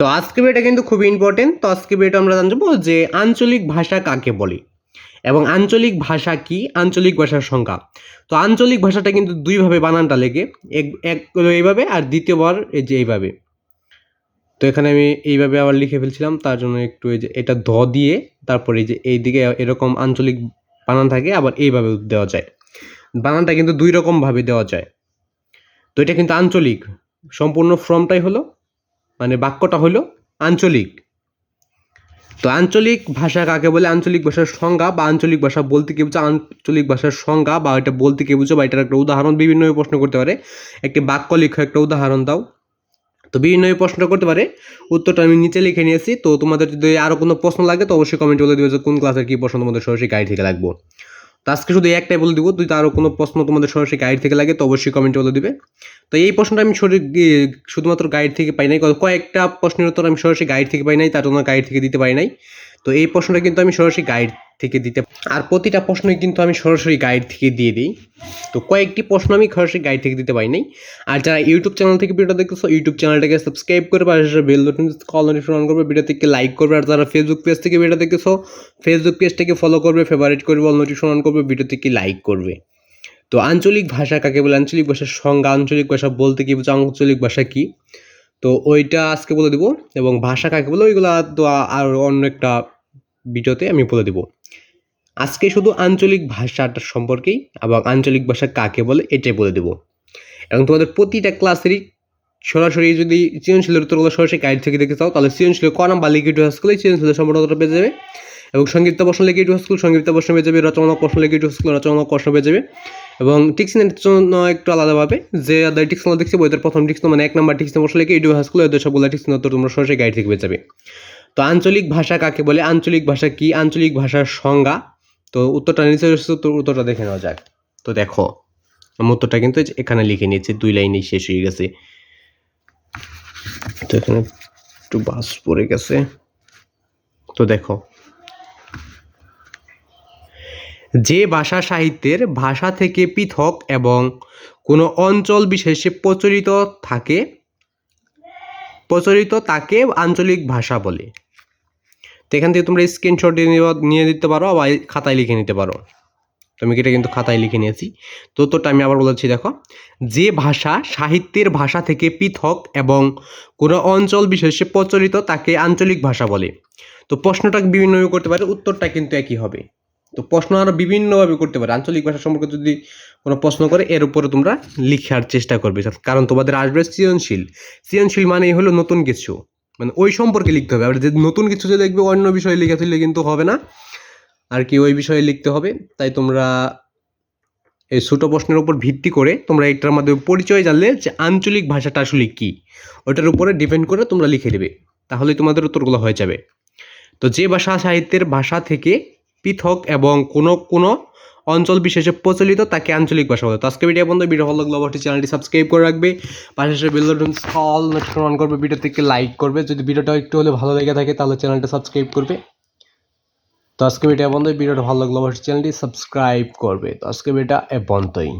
তো আজকে এটা কিন্তু খুবই ইম্পর্টেন্ট তো আজকে এটা আমরা জানব যে আঞ্চলিক ভাষা কাকে বলে এবং আঞ্চলিক ভাষা কি, আঞ্চলিক ভাষার সংখ্যা তো আঞ্চলিক ভাষাটা কিন্তু দুইভাবে বানানটা লেগে, এক এক এইভাবে আর দ্বিতীয়বার এই যে এইভাবে। তো এখানে আমি এইভাবে আবার লিখে ফেলছিলাম, তার জন্য একটু এই যে এটা ধ দিয়ে তারপরে এই যে এই দিকে এরকম আঞ্চলিক বানান থাকে, আবার এইভাবে দেওয়া যায়। বানানটা কিন্তু দুই রকমভাবে দেওয়া যায়। তো এটা কিন্তু আঞ্চলিক, সম্পূর্ণ ফর্মটাই হলো মানে বাক্যটা হলো আঞ্চলিক। তো আঞ্চলিক ভাষা কাকে বলে? আঞ্চলিক ভাষার সংজ্ঞা বা আঞ্চলিক ভাষা বলতে কি বুঝো? আঞ্চলিক ভাষার সংজ্ঞা বা এটা বলতে কি বুঝো? বা এটার একটা উদাহরণ বিভিন্নভাবে প্রশ্ন করতে পারে। একটি বাক্য লিখো, একটা উদাহরণ দাও। তো বিভিন্নভাবে প্রশ্ন করতে পারে। উত্তরটা আমি নিচে লিখে নিয়েছি। তো তোমাদের যদি আরও কোনো প্রশ্ন লাগে তো অবশ্যই কমেন্ট বলে দিবে যে কোন ক্লাসের কী প্রশ্ন তোমাদের সরাসরি গাইড থেকে লাগবো। তো আজকে শুধু একটাই বলে দিব। যদি আরও কোনো প্রশ্ন তোমাদের সরাসরি গাইড থেকে লাগে, তো অবশ্যই কমেন্টে বলে দিবে। তো এই প্রশ্নটা আমি শরীর শুধুমাত্র গাইড থেকে পাই নাই। কয়েকটা প্রশ্নের উত্তর আমি সরাসরি গাইড থেকে পাই নাই, তার জন্য গাইড থেকে দিতে পারি নাই। তো এই প্রশ্নটা কিন্তু আমি সরাসরি গাইড থেকে দিতে আর প্রতিটা প্রশ্নই কিন্তু আমি সরাসরি গাইড থেকে দিয়ে দিই। তো কয়েকটি প্রশ্ন আমি সরাসরি গাইড থেকে দিতে পারি নাই। আর যারা ইউটিউব চ্যানেল থেকে ভিডিও দেখতেছো ইউটিউব চ্যানেলটাকে সাবস্ক্রাইব করবে আর বেল বাটন কল নোটিফিকেশন করবে ভিডিও থেকে লাইক করবে। আর যারা ফেসবুক পেজ থেকে ভিডিও দেখতেছো ফেসবুক পেজটাকে ফলো করবে ফেভারিট করবে অল নোটিফিকেশন করবে ভিডিও থেকে লাইক করবে। তো আঞ্চলিক ভাষা কাকে বলে? আঞ্চলিক ভাষার সংজ্ঞা, আঞ্চলিক ভাষা বলতে কি বুঝো আঞ্চলিক ভাষা কি? তো ওইটা আজকে বলে দিব। এবং ভাষা কাকে বলে? ওইগুলো তো আর অন্য একটা ভিডিওতে আমি বলে দিব। আজকে শুধু আঞ্চলিক ভাষাটা সম্পর্কেই এবং আঞ্চলিক ভাষা কাকে বলে এটাই বলে দেব। এবং তোমাদের প্রতিটা ক্লাসেরই সরাসরি যদি সৃজনশীলের উত্তরগুলো সরাসরি গাইড থেকে দেখতে চাও, তাহলে সৃজনশীল ক নাম্বার লিখে ইটু স্কুলে সৃজনশীলের সম্পূর্ণ পেয়ে যাবে। এবং সংগীত প্রশ্ন লিখে ইটু স্কুল সংগীত প্রশ্ন পেয়ে যাবে রচনা প্রশ্ন লিখে ইটু স্কুল রচনা প্রশ্ন পেয়ে যাবে। এবং টিক্সনের জন্য একটু আলাদাভাবে যে আদার টিক্সন দেখছি বইদের প্রথম টিক্সন মানে এক নাম্বার টিক্সন প্রশ্ন লিখে ইটু স্কুল এদের সবগুলো টিক্সন তোমরা সরাসরি গাইড থেকে পেয়ে যাবে। তো আঞ্চলিক ভাষা কাকে বলে? আঞ্চলিক ভাষা কি? আঞ্চলিক ভাষার সংজ্ঞা। তো উত্তরটা নিচে তো উত্তরটা দেখে নেওয়া যাক। তো দেখো, আমি উত্তরটা কিন্তু এখানে লিখে নিয়েছি, দুই লাইনে শেষ হয়ে গেছে। তো এখানে একটু বাস পড়ে গেছে। তো দেখো, যে ভাষা সাহিত্যের ভাষা থেকে পৃথক এবং কোনো অঞ্চল বিশেষে প্রচলিত থাকে, প্রচলিত তাকে আঞ্চলিক ভাষা বলে। এখান থেকে তোমরা স্ক্রিনশট নিয়ে দিতে পারো বা খাতায় লিখে নিতে পারো। তুমি এটা কিন্তু খাতায় লিখে নিয়েছি। তো উত্তরটা আমি আবার বলেছি, দেখো। যে ভাষা সাহিত্যের ভাষা থেকে পৃথক এবং কোনো অঞ্চল বিশেষে প্রচলিত তাকে আঞ্চলিক ভাষা বলে। তো প্রশ্নটা বিভিন্নভাবে করতে পারে, উত্তরটা কিন্তু একই হবে। তো প্রশ্ন আরও বিভিন্নভাবে করতে পারে। আঞ্চলিক ভাষা সম্পর্কে যদি কোনো প্রশ্ন করে, এর উপরে তোমরা লিখার চেষ্টা করবে। কারণ তোমাদের আসবে সৃজনশীল। সৃজনশীল মানেই হলো নতুন কিছু। মানে ওই সম্পর্কে লিখতে হবে। আর যে নতুন কিছু যে লিখবে অন্য বিষয়ে লিখে তুললে কিন্তু হবে না। আর কি ওই বিষয়ে লিখতে হবে। তাই তোমরা এই ছোটো প্রশ্নের উপর ভিত্তি করে তোমরা এটার মাধ্যমে পরিচয় জানলে যে আঞ্চলিক ভাষাটা আসলে কী। ওটার উপরে ডিপেন্ড করে তোমরা লিখে দেবে তাহলে তোমাদের উত্তরগুলো হয়ে যাবে। তো যে ভাষা সাহিত্যের ভাষা থেকে পৃথক এবং কোনো কোনো অঞ্চল বিশেষে প্রচলিত, তাকে আঞ্চলিক ভাষা বলে। তো আজকে ভিডিও বন্ধু ভিডিও ভালো লাগলে অবশ্যই চ্যানেলটি সাবস্ক্রাইব করে রাখবে। পাশে bell button all notification on করবে ভিডিও থেকে লাইক করবে। যদি ভিডিওটা একটু হলে ভালো লেগে থাকে, তাহলে চ্যানেলটা সাবস্ক্রাইব করবে। তো আজকে ভিডিও বন্ধু ভিডিওটা ভালো লাগলে অবশ্যই চ্যানেলটি সাবস্ক্রাইব করবে। তো আজকে ভিডিওটা এ বন্ধই